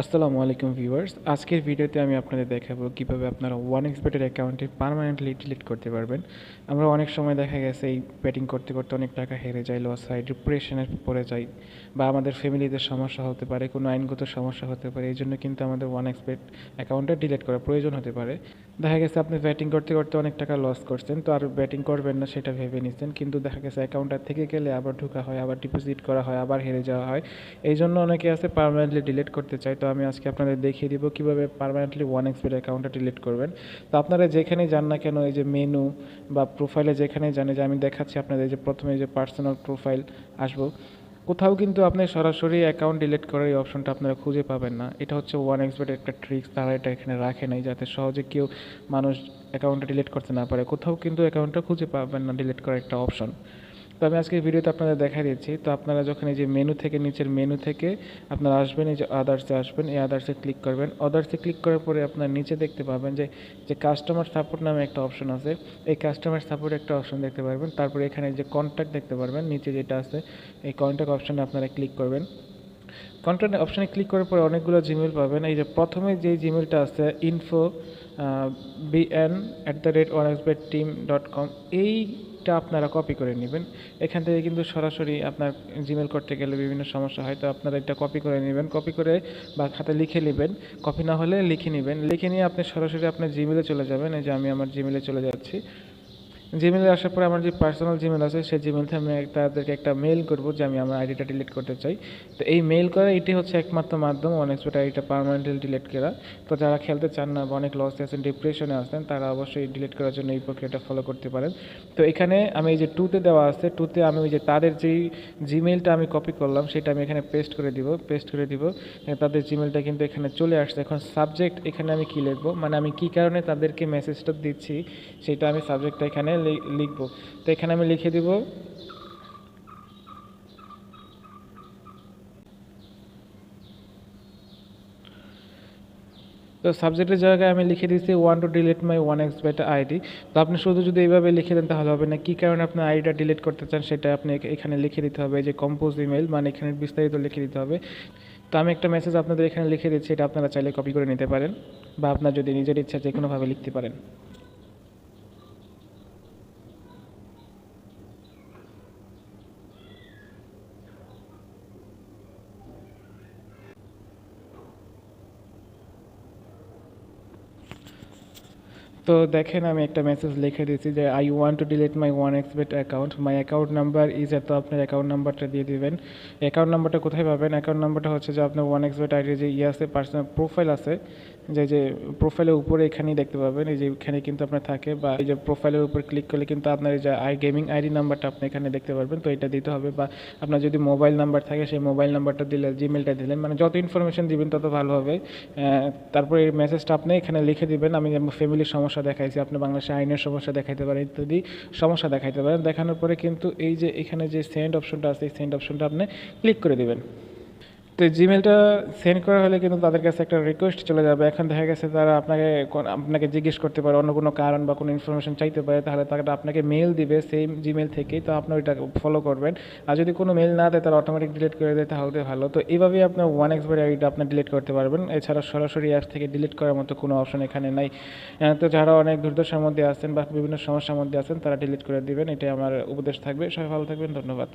আসসালামু আলাইকুম ভিউয়ার্স। আজকের ভিডিওতে আমি আপনাদের দেখাবো কীভাবে আপনারা ওয়ান এক্সবেটের অ্যাকাউন্টে পার্মানেন্টলি ডিলিট করতে পারবেন। আমরা অনেক সময় দেখা গেছে এই ব্যাটিং করতে করতে অনেক টাকা হেরে যায় লস হয় ডিপ্রেশনে পড়ে যাই বা আমাদের ফ্যামিলিতে সমস্যা হতে পারে, কোনো আইনগত সমস্যা হতে পারে, এই জন্য কিন্তু আমাদের ওয়ান এক্সবেট অ্যাকাউন্টে ডিলিট করার প্রয়োজন হতে পারে। দেখা গেছে আপনি ব্যাটিং করতে করতে অনেক টাকা লস করছেন, তো আর ব্যাটিং করবেন না সেটা ভেবে নিচ্ছেন, কিন্তু দেখা গেছে অ্যাকাউন্টটা থেকে গেলে আবার ঢোকা হয়, আবার ডিপোজিট করা হয়, আবার হেরে যাওয়া হয়। এই জন্য অনেকে আছে পার্মানেন্টলি ডিলিট করতে চায় তো আমি আজকে আপনাদের দেখিয়ে দিব। কীভাবে পার্মানেন্টলি ওয়ান এক্সপির অ্যাকাউন্টটা ডিলিট করবেন। তো আপনারা যেখানেই যান না কেন, এই যে মেনু বা প্রোফাইলে যেখানেই জানে যে আমি দেখাচ্ছি আপনাদের যে প্রথমে যে পার্সোনাল প্রোফাইল আসব, কোথাও কিন্তু আপনি সরাসরি অ্যাকাউন্ট ডিলিট করার এই অপশনটা আপনারা খুঁজে পাবেন না। এটা হচ্ছে ওয়ান এক্সবেটের একটা ট্রিক্স তারা এটা এখানে রাখে নাই, যাতে সহজে কেউ মানুষ অ্যাকাউন্টটা ডিলিট করতে না পারে। কোথাও কিন্তু অ্যাকাউন্টটা খুঁজে পাবেন না ডিলিট করার একটা অপশন তো আমি আজকে ভিডিওতে আপনাদের দেখা দিচ্ছি, তো আপনারা যখন এই যে মেনু থেকে, নিচের মেনু থেকে আপনারা আসবেন, এই যে আদার্সে আসবেন, এই আদার্সে ক্লিক করবেন। আদার্সে ক্লিক করার পরে আপনার নিচে দেখতে পাবেন যে যে কাস্টমার সাপোর্ট নামে একটা অপশন আছে। এই কাস্টমার সাপোর্ট একটা অপশন দেখতে পারবেন। তারপরে এখানে যে কন্ট্যাক্ট দেখতে পারবেন, নিচে যেটা আছে, এই কন্ট্যাক্ট অপশানে আপনারা ক্লিক করবেন। কন্ট্যাক্ট অপশানে ক্লিক করার পরে অনেকগুলো জিমেল পাবেন। এই যে প্রথমে যে জিমেলটা আছে info BN at the rate one xbet team dot com এইটা আপনারা কপি করে নেবেন। এখান থেকে কিন্তু সরাসরি আপনার জিমেল করতে গেলে বিভিন্ন সমস্যা হয়, তো আপনারা এটা কপি করে নেবেন। কপি করে বা খাতে লিখে নেবেন। কপি না হলে লিখে নেবেন। লিখে নিয়ে আপনি সরাসরি আপনার জিমেলে চলে যাবেন। এই যে আমি আমার জিমেলে চলে যাচ্ছি। জিমেলে আসার পরে আমার যে পার্সোনাল জিমেল আছে, সেই জিমেল থেকে আমি তাদেরকে একটা মেল করব যে আমি আমার আইডিটা ডিলিট করতে চাই। তো এই মেল করা এটি হচ্ছে একমাত্র মাধ্যম অনেকস্পোর্ট আইডিটা পারমানেন্টলি ডিলিট করা। তো যারা খেলতে চান না বা অনেক লস আছেন ডিপ্রেশনে আসেন তারা অবশ্যই ডিলিট করার জন্য এই প্রক্রিয়াটা ফলো করতে পারেন। তো এখানে আমি এই যে টুতে দেওয়া আছে টুতে আমি ওই যে তাদের যেই জিমেলটা আমি কপি করলাম, সেটা আমি এখানে পেস্ট করে দিব পেস্ট করে দিব। তাদের জিমেলটা কিন্তু এখানে চলে আসছে। এখন সাবজেক্ট এখানে আমি কী লিখব? মানে আমি কী কারণে তাদেরকে মেসেজটা দিচ্ছি, সেটা আমি সাবজেক্টটা এখানে লিখব। তো এখানে আমি লিখে দিব, তো সাবজেক্টের জায়গায় আমি লিখে দিচ্ছি want to delete my one x bet ID তো আপনি শুধু যদি এইভাবে লিখে দেন তাহলে হবে না। কী কারণে আপনার আইডিটা ডিলিট করতে চান সেটা আপনি এখানে লিখে দিতে হবে। যে কম্পোজ ইমেল মানে এখানে বিস্তারিত লিখে দিতে হবে। তো আমি একটা মেসেজ আপনাদের এখানে লিখে দিচ্ছি, এটা আপনারা চাইলে কপি করে নিতে পারেন বা আপনার যদি নিজের ইচ্ছা যে কোনোভাবে লিখতে পারেন। তো দেখেন, আমি একটা মেসেজ লিখে দিয়েছি যে I want to delete my one x x bet account my account number is এত আপনার অ্যাকাউন্ট নাম্বারটা দিয়ে দিবেন। অ্যাকাউন্ট নাম্বারটা কোথায় পাবেন? অ্যাকাউন্ট নাম্বারটা হচ্ছে যে, আপনার ওয়ান এক্স এক্সবেট আইডি যে ইয়ে আছে পার্সোনাল প্রোফাইল আছে, যে যে প্রোফাইলের উপরে এখানেই দেখতে পাবেন। এই যে এখানে কিন্তু আপনার থাকে বা এই যে প্রোফাইলের উপর ক্লিক করলে কিন্তু আপনার এই যে আই গেমিং আইডি নাম্বারটা আপনি এখানে দেখতে পারবেন। তো এটা দিতে হবে বা আপনার যদি মোবাইল নাম্বার থাকে, সেই মোবাইল নাম্বারটা দিলে জিমেলটা দিলেন। মানে যত ইনফরমেশন দিবেন, তত ভালো হবে। তারপরে এই মেসেজটা আপনি এখানে লিখে দিবেন। আমি ফ্যামিলির সমস্যা দেখাইছি, আপনি বাংলাদেশে আইনের সমস্যা দেখাইতে পারেন ইত্যাদি সমস্যা দেখাইতে পারেন। দেখানোর পরে কিন্তু এই যে এখানে যে সেন্ড অপশনটা আছে, এই সেন্ড অপশনটা আপনি ক্লিক করে দেবেন। তো জিমেলটা সেন্ড করা হলে কিন্তু তাদের কাছে একটা রিকোয়েস্ট চলে যাবে। এখন দেখা গেছে তারা আপনাকে আপনাকে জিজ্ঞেস করতে পারে, অন্য কোনো কারণ বা কোনো ইনফরমেশন চাইতে পারে, তাহলে তারা আপনাকে মেল দিবে সেই জিমেল থেকেই। তো আপনি ওইটা ফলো করবেন। আর যদি কোনো মেল না দেয় তারা অটোমেটিক ডিলিট করে দেয়, তাহলে ভালো। তো এইভাবেই আপনার ওয়ান এক্স বাই আইডিটা আপনি ডিলিট করতে পারবেন। এছাড়া সরাসরি অ্যাপস থেকে ডিলিট করার মতো কোনো অপশন এখানে নাই। তো যারা অনেক দুর্দশার মধ্যে আছেন বা বিভিন্ন সমস্যার মধ্যে আছেন, তারা ডিলিট করে দিবেন। এটাই আমার উপদেশ থাকবে। সবাই ভালো থাকবেন। ধন্যবাদ।